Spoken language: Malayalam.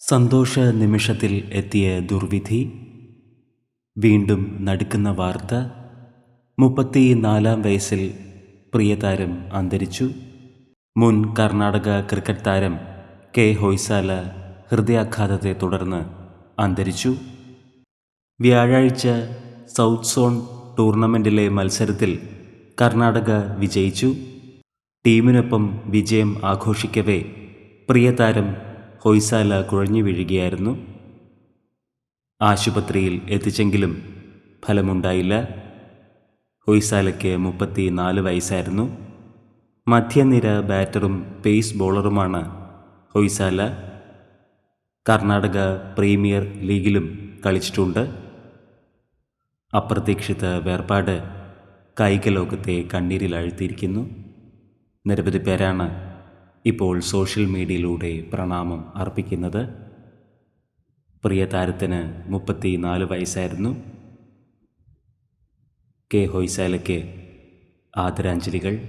സന്തോഷ നിമിഷത്തിൽ എത്തിയ ദുർവിധി. വീണ്ടും നടുക്കുന്ന വാർത്ത. മുപ്പത്തിനാലാം വയസ്സിൽ പ്രിയതാരം അന്തരിച്ചു. മുൻ കർണാടക ക്രിക്കറ്റ് താരം കെ ഹൊയ്സാല ഹൃദയാഘാതത്തെ തുടർന്ന് അന്തരിച്ചു. വ്യാഴാഴ്ച സൗത്ത് സോൺ ടൂർണമെന്റിലെ മത്സരത്തിൽ കർണാടക വിജയിച്ചു. ടീമിനൊപ്പം വിജയം ആഘോഷിക്കവേ പ്രിയതാരം ഹൊയ്സാല കുഴഞ്ഞു വീഴുകയായിരുന്നു. ആശുപത്രിയിൽ എത്തിച്ചെങ്കിലും ഫലമുണ്ടായില്ല. ഹൊയ്സാലയ്ക്ക് മുപ്പത്തി നാല് വയസ്സായിരുന്നു. മധ്യനിര ബാറ്ററും പേസ് ബോളറുമാണ് ഹൊയ്സാല. കർണാടക പ്രീമിയർ ലീഗിലും കളിച്ചിട്ടുണ്ട്. അപ്രതീക്ഷിത വേർപാട് കായിക ലോകത്തെ കണ്ണീരിൽ അഴുത്തിയിരിക്കുന്നു. നിരവധി പേരാണ് ഇപ്പോൾ സോഷ്യൽ മീഡിയയിലൂടെ പ്രണാമം അർപ്പിക്കുന്നത് പ്രിയ താരത്തിന് മുപ്പത്തി നാല് വയസ്സായിരുന്നു. കെ ഹൊയ്സാലയ്ക്ക് ആദരാഞ്ജലികൾ.